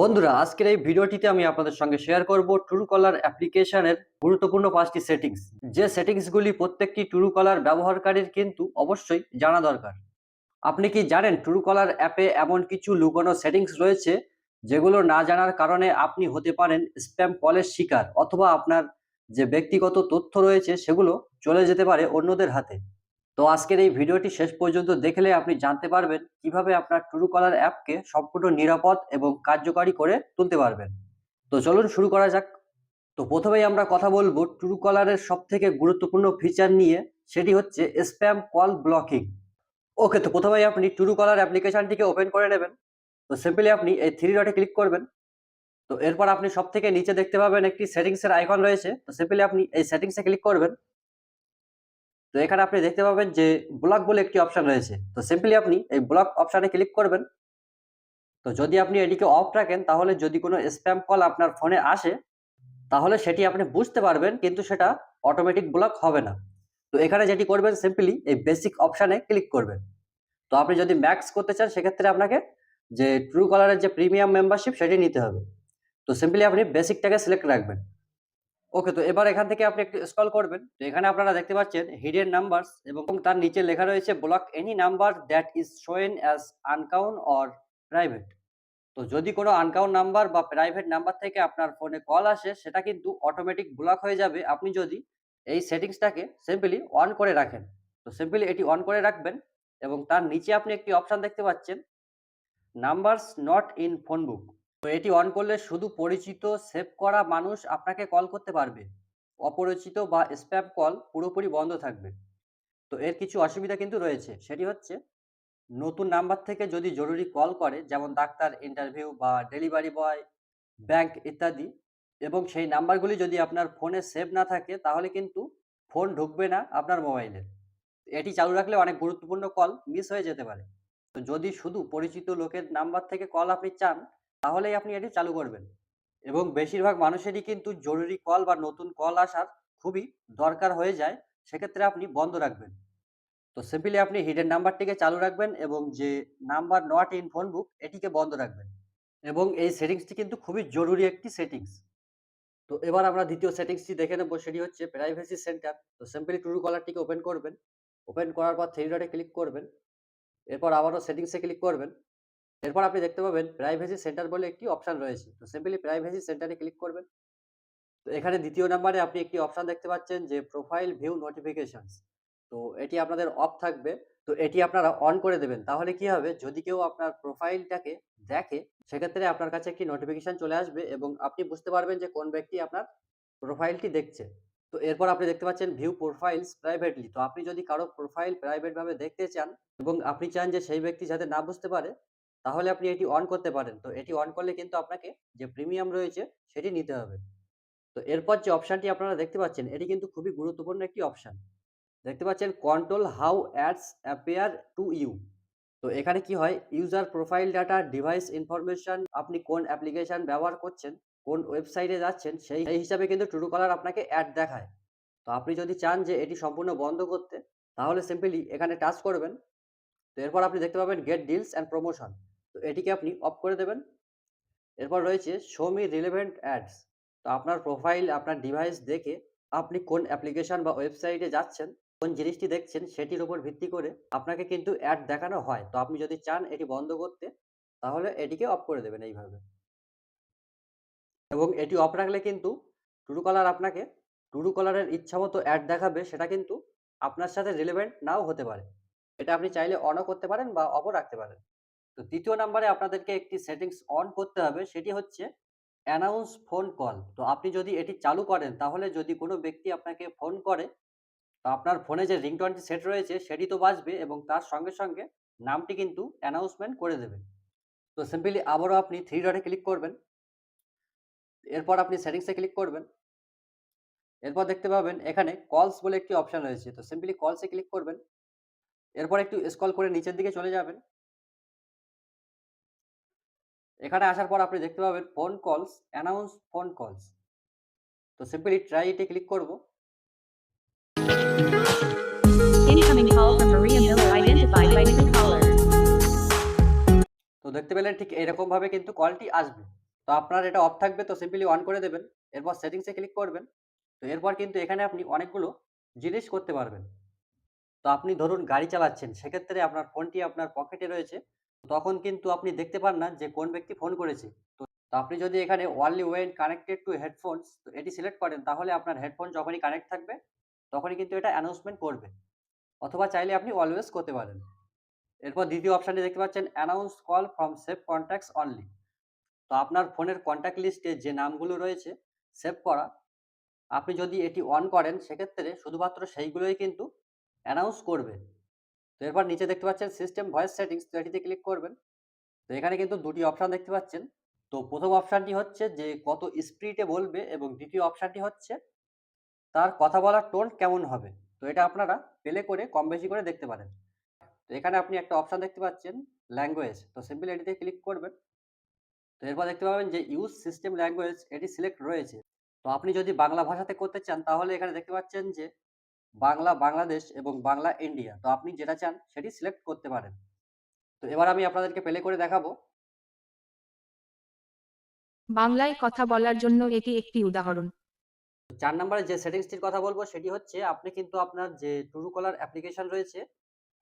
বন্ধুরা, আজকের এই ভিডিওটিতে আমি আপনাদের সঙ্গে শেয়ার করব ট্রু কলার অ্যাপ্লিকেশনের গুরুত্বপূর্ণ পাঁচটি সেটিংস যে সেটিংসগুলি প্রত্যেকটি ট্রু কলার ব্যবহারকারীর কিন্তু অবশ্যই জানা দরকার। আপনি কি জানেন ট্রু কলার অ্যাপে এমন কিছু লুকানো সেটিংস রয়েছে? যেগুলো না জানার কারণে আপনি হতে পারেন স্প্যাম কলের শিকার, অথবা আপনার যে ব্যক্তিগত তথ্য রয়েছে সেগুলো চলে যেতে পারে অন্যদের হাতে। তো আজকের এই ভিডিওটি শেষ পর্যন্ত দেখলে আপনি জানতে পারবেন কীভাবে আপনার ট্রু কলার অ্যাপকে সম্পূর্ণ নিরাপদ এবং কার্যকারী করে তুলতে পারবেন। তো চলুন শুরু করা যাক। তো প্রথমেই আমরা কথা বলব ট্রু কলারের সব থেকে গুরুত্বপূর্ণ ফিচার নিয়ে, সেটি হচ্ছে স্প্যাম কল ব্লকিং ওকে, তো প্রথমেই আপনি ট্রু কলার অ্যাপ্লিকেশনটিকে ওপেন করে নেবেন। তো সিম্পলি আপনি এই থ্রি ডটে ক্লিক করবেন। তো এরপর আপনি সব থেকে নিচে দেখতে পাবেন একটি সেটিংসের আইকন রয়েছে। তো সিম্পলি আপনি এই সেটিংসে ক্লিক করবেন। তো এখানে আপনি দেখতে পাবেন যে ব্লক বলে একটি অপশান রয়েছে। তো সিম্পলি আপনি এই ব্লক অপশানে ক্লিক করবেন। তো যদি আপনি এটিকে অফ রাখেন, তাহলে যদি কোনো স্প্যাম কল আপনার ফোনে আসে, তাহলে সেটি আপনি বুঝতে পারবেন, কিন্তু সেটা অটোমেটিক ব্লক হবে না। তো এখানে যেটি করবেন সিম্পলি এই বেসিক অপশানে ক্লিক করবেন। তো আপনি যদি ম্যাক্স করতে চান, সেক্ষেত্রে আপনাকে যে ট্রু কলারের যে প্রিমিয়াম মেম্বারশিপ সেটি নিতে হবে। তো সিম্পলি আপনি বেসিকটাকে সিলেক্ট রাখবেন। ওকে তো এবার এখান থেকে আপনি একটু স্ক্রল করবেন। তো এখানে আপনারা দেখতে পাচ্ছেন হিডেন নাম্বারস এবং তার নিচে লেখা রয়েছে block any number that is shown as uncount or private তো যদি কোনো আনকাউন্ট নাম্বার বা প্রাইভেট নাম্বার থেকে আপনার ফোনে কল আসে, সেটা কিন্তু অটোমেটিক ব্লক হয়ে যাবে। আপনি যদি এই সেটিংসটাকে সিম্পলি অন করে রাখেন, তো সিম্পলি এটি অন করে রাখবেন এবং তার নিচে আপনি একটি অপশন দেখতে পাচ্ছেন numbers not in phone book তো এটি অন করলে শুধু পরিচিত সেভ করা মানুষ আপনাকে কল করতে পারবে। অপরিচিত বা স্প্যাম কল পুরোপুরি বন্ধ থাকবে। তো এর কিছু অসুবিধা কিন্তু রয়েছে। সেটি হচ্ছে, নতুন নাম্বার থেকে যদি জরুরি কল করে, যেমন ডাক্তার ইন্টারভিউ বা ডেলিভারি বয় ব্যাংক ইত্যাদি, এবং সেই নাম্বারগুলি যদি আপনার ফোনে সেভ না থাকে, তাহলে কিন্তু ফোন ঢুকবে না আপনার মোবাইলে এটি চালু রাখলে অনেক গুরুত্বপূর্ণ কল মিস হয়ে যেতে পারে। তো যদি শুধু পরিচিত লোকের নাম্বার থেকে কল আপনি চান তাহলেই আপনি এটি চালু করবেন। এবং বেশিরভাগ মানুষেরই কিন্তু জরুরি কল বা নতুন কল আসার খুবই দরকার হয়ে যায়, সেক্ষেত্রে আপনি বন্ধ রাখবেন। তো সিম্পলি আপনি হিডেন নাম্বারটিকে চালু রাখবেন এবং যে number not in phone book এটিকে বন্ধ রাখবেন। এবং এই সেটিংসটি কিন্তু খুবই জরুরি একটি সেটিংস। তো এবার আমরা দ্বিতীয় সেটিংসটি দেখে নেব, সেটি হচ্ছে প্রাইভেসি সেন্টার তো সিম্পলি ট্রু কলারটিকে ওপেন করবেন। ওপেন করার পর থ্রি ডটে ক্লিক করবেন। এরপর আবারও সেটিংসে ক্লিক করবেন। এরপর আপনি দেখতে পাবেন প্রাইভেসি সেন্টার বলে একটি অপশন রয়েছে। তো সিম্পলি প্রাইভেসি সেন্টারে ক্লিক করবেন। তো এখানে দ্বিতীয় নাম্বারে আপনি একটি অপশন দেখতে পাচ্ছেন যে প্রোফাইল ভিউ নোটিফিকেশনস তো এটি আপনাদের অফ থাকবে। তো এটি আপনারা অন করে দেবেন। তাহলে কি হবে? যদি কেউ আপনার প্রোফাইলটাকে দেখে, সেক্ষেত্রে আপনার কাছে একটি নোটিফিকেশন চলে আসবে এবং আপনি বুঝতে পারবেন যে কোন ব্যক্তি আপনার প্রোফাইলটি দেখছে। তো এরপর আপনি দেখতে পাচ্ছেন ভিউ প্রোফাইলস প্রাইভেটলি তো আপনি যদি কারও প্রোফাইল প্রাইভেট ভাবে দেখতে চান এবং আপনি চান যে সেই ব্যক্তি যাতে না বুঝতে পারে তাহলে আপনি এটি অন করতে পারেন। তো এটি অন করলে কিন্তু আপনাকে যে প্রিমিয়াম রয়েছে, সেটি নিতে হবে। তো এরপর যে অপশানটি আপনারা দেখতে পাচ্ছেন, এটি কিন্তু খুবই গুরুত্বপূর্ণ একটি অপশান দেখতে পাচ্ছেন control how ads appear to you তো এখানে কি হয় user profile data device information আপনি কোন অ্যাপ্লিকেশন ব্যবহার করছেন, কোন ওয়েবসাইটে যাচ্ছেন, সেই হিসাবে কিন্তু ট্রু কলার আপনাকে অ্যাড দেখায়। তো আপনি যদি চান যে এটি সম্পূর্ণ বন্ধ করতে, তাহলে সিম্পলি এখানে টাচ করবেন। তো এরপর আপনি দেখতে পাবেন গেট ডিলস অ্যান্ড প্রমোশন এটিকে আপনি অফ করে দেবেন। এরপর রয়েছে শো মি রিলেভেন্ট অ্যাডস তো আপনার প্রোফাইল আপনার ডিভাইস দেখে আপনি কোন অ্যাপ্লিকেশন বা ওয়েবসাইটে যাচ্ছেন, কোন জিনিসটি দেখছেন সেটির উপর ভিত্তি করে আপনাকে কিন্তু অ্যাড দেখানো হয়। তো আপনি যদি চান এটি বন্ধ করতে, তাহলে এটিকে অফ করে দেবেন এইভাবে। এবং এটি অফ রাখলে কিন্তু টুরু কলার আপনাকে, টুরু কলারের ইচ্ছা মতো অ্যাড দেখাবে, সেটা কিন্তু আপনার সাথে রিলেভেন্ট নাও হতে পারে। এটা আপনি চাইলে অনও করতে পারেন বা অফও রাখতে পারেন। তো তৃতীয় নাম্বারে আপনাদেরকে একটি সেটিংস অন করতে হবে, সেটি হচ্ছে অ্যানাউন্স ফোন কল তো আপনি যদি এটি চালু করেন, তাহলে যদি কোনো ব্যক্তি আপনাকে ফোন করে, তো আপনার ফোনে যে রিংটোনটি সেট রয়েছে, সেটি তো বাজবে এবং তার সঙ্গে সঙ্গে নামটি কিন্তু অ্যানাউন্সমেন্ট করে দেবে। তো সিম্পলি আবারও আপনি থ্রি ডটে ক্লিক করবেন। এরপর আপনি সেটিংসে ক্লিক করবেন। এরপর দেখতে পাবেন এখানে কলস বলে একটি অপশন রয়েছে। তো সিম্পলি কলসে ক্লিক করবেন। এরপর একটু স্কল করে নিচের দিকে চলে যাবেন। এখানে আসার পর আপনি দেখতে পাবেন phone calls announce phone calls তো সিম্পলি ট্রাই এটে ক্লিক করব. তো দেখতে পেলেন ঠিক এরকম ভাবে কিন্তু কলটি আসবে। তো আপনার এটা অফ থাকবে তো সিম্পলি অন করে দেবেন এরপর সেটিংসে ক্লিক করবেন। তো এরপর কিন্তু এখানে আপনি অনেকগুলো জিনিস করতে পারবেন। তো আপনি ধরুন গাড়ি চালাচ্ছেন সেক্ষেত্রে আপনার ফোনটি আপনার পকেটে রয়েছে। তখন কিন্তু আপনি দেখতে পান না যে কোন ব্যক্তি ফোন করেছে। তো আপনি যদি এখানে only when connected to headphones তো এটি সিলেক্ট করেন, তাহলে আপনার হেডফোন যখনই কানেক্ট থাকবে, তখনই কিন্তু এটা অ্যানাউন্সমেন্ট করবে। অথবা চাইলে আপনি অলওয়েজ করতে পারেন। এরপর দ্বিতীয় অপশানটি দেখতে পাচ্ছেন announce call from save contacts only তো আপনার ফোনের কন্ট্যাক্ট লিস্টে যে নামগুলো রয়েছে সেভ করা। আপনি যদি এটি অন করেন, সেক্ষেত্রে শুধুমাত্র সেইগুলোই কিন্তু অ্যানাউন্স করবে। তো এরপর নিচে দেখতে পাচ্ছেন সিস্টেম ভয়েস সেটিংস তো এটিতে ক্লিক করবেন। তো এখানে কিন্তু দুটি অপশান দেখতে পাচ্ছেন। তো প্রথম অপশানটি হচ্ছে যে কত স্পিডে বলবে এবং দ্বিতীয় অপশানটি হচ্ছে তার কথা বলার টোন কেমন হবে। তো এটা আপনারা প্লে করে কম বেশি করে দেখতে পারেন। তো এখানে আপনি একটা অপশান দেখতে পাচ্ছেন ল্যাঙ্গুয়েজ তো সিম্পল এটিতে ক্লিক করবেন। তো এরপর দেখতে পাবেন যে ইউজ সিস্টেম ল্যাঙ্গুয়েজ এটি সিলেক্ট রয়েছে। তো আপনি যদি বাংলা ভাষাতে করতে চান, তাহলে এখানে দেখতে পাচ্ছেন যে বাংলা বাংলাদেশ এবং বাংলা ইন্ডিয়া তো আপনি যেটা চান সেটি সিলেক্ট করতে পারেন। তো এবার আমি আপনাদেরকে প্লে করে দেখাবো। বাংলায় কথা বলার জন্য এটি একটি উদাহরণ। চার নম্বরে যে সেটিংসটির কথা বলব সেটি হচ্ছে আপনি কিন্তু আপনার যে ট্রু কলার অ্যাপ্লিকেশন রয়েছে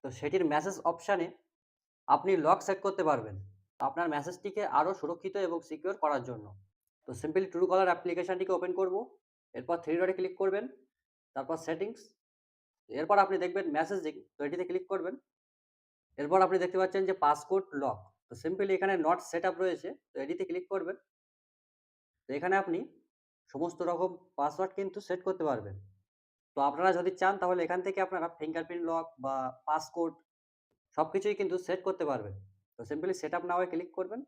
তো সেটির মেসেজ অপশানে আপনি লক সেট করতে পারবেন। আপনার মেসেজটিকে আরও সুরক্ষিত এবং সিকিউর করার জন্য। তো সিম্পলি ট্রু কলার অ্যাপ্লিকেশনটিকে ওপেন করব। এরপর থ্রি ডটে ক্লিক করবেন। তারপর সেটিংস এরপর আপনি দেখবেন মেসেজিং তো এটিতে ক্লিক করবেন। এরপর আপনি দেখতে পাচ্ছেন যে পাসকোড লক তো সিম্পলি এখানে নট সেট রয়েছে, তো এটিতে ক্লিক করবেন। তো এখানে আপনি সমস্ত রকম পাসওয়ার্ড কিন্তু সেট করতে পারবেন। তো আপনারা যদি চান, তাহলে এখান থেকে আপনারা ফিঙ্গারপ্রিন্ট লক বা পাসকোড সব কিছুই কিন্তু সেট করতে পারবেন। তো সিম্পলি সেট আপ নাওয়ে ক্লিক করবেন।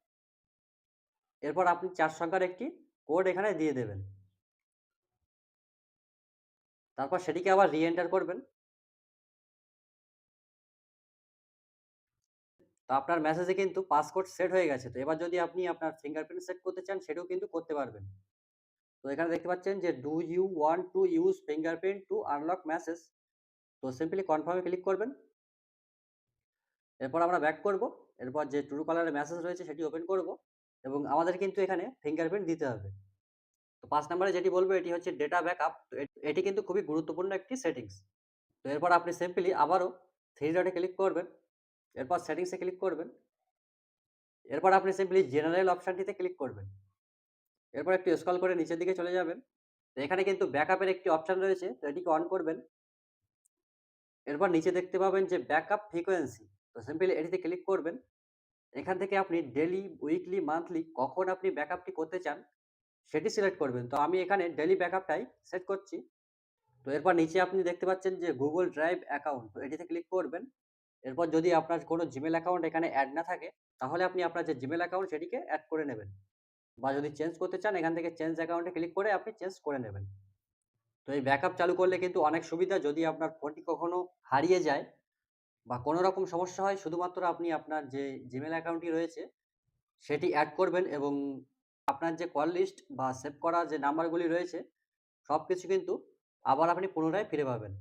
এরপর আপনি চার সংখ্যার একটি কোড এখানে দিয়ে দেবেন। তারপর সেটিকে আবার রি এন্টার করবেন। তো আপনার মেসেজে কিন্তু পাসকোড সেট হয়ে গেছে। তো এবার যদি আপনি আপনার ফিঙ্গারপ্রিন্ট সেট করতে চান, সেটাও কিন্তু করতে পারবেন। তো এখানে দেখতে পাচ্ছেন যে do you want to use fingerprint to unlock message তো সিম্পলি কনফার্মে ক্লিক করবেন। এরপর আমরা ব্যাক করব। এরপর যে ট্রু কালারের মেসেজ রয়েছে, সেটি ওপেন করব এবং আমাদের কিন্তু এখানে ফিঙ্গারপ্রিন্ট দিতে হবে। তো পাঁচ নম্বরে যেটি বলব, এটি হচ্ছে ডেটা ব্যাকআপ এটি কিন্তু খুবই গুরুত্বপূর্ণ একটি সেটিংস তো এরপর আপনি সিম্পলি আবারও থ্রি ডটে ক্লিক করবেন, এরপর সেটিংসে ক্লিক করবেন, এরপর আপনি সিম্পলি জেনারেল অপশানটিতে ক্লিক করবেন। এরপর একটু স্ক্রল করে নিচের দিকে চলে যাবেন। তো এখানে কিন্তু ব্যাকআপের একটি অপশান রয়েছে, তো এটিকে অন করবেন। এরপর নিচে দেখতে পাবেন যে ব্যাকআপ ফ্রিকোয়েন্সি তো সিম্পলি এটিতে ক্লিক করবেন। এখান থেকে আপনি ডেলি উইকলি মান্থলি কখন আপনি ব্যাকআপটি করতে চান সেটি সিলেক্ট করবেন। তো আমি এখানে ডেলি ব্যাকআপটাই সেট করছি। তো এরপর নিচে আপনি দেখতে পাচ্ছেন যে গুগল ড্রাইভ অ্যাকাউন্ট তো এটিতে ক্লিক করবেন। এরপর যদি আপনার কোনো জিমেল অ্যাকাউন্ট এখানে অ্যাড না থাকে, তাহলে আপনি আপনার যে জিমেল অ্যাকাউন্ট সেটিকে অ্যাড করে নেবেন। বা যদি চেঞ্জ করতে চান, এখান থেকে চেঞ্জ অ্যাকাউন্টে ক্লিক করে আপনি চেঞ্জ করে নেবেন। তো এই ব্যাকআপ চালু করলে কিন্তু অনেক সুবিধা যদি আপনার ফোনটি কখনো হারিয়ে যায় বা কোনো রকম সমস্যা হয়, শুধুমাত্র আপনি আপনার যে জিমেল অ্যাকাউন্টটি রয়েছে, সেটি অ্যাড করবেন এবং আপনার যে কল লিস্ট বা সেভ করা যে নাম্বারগুলি রয়েছে সব কিছু কিন্তু আবার আপনি পুনরায় ফিরে পাবেন।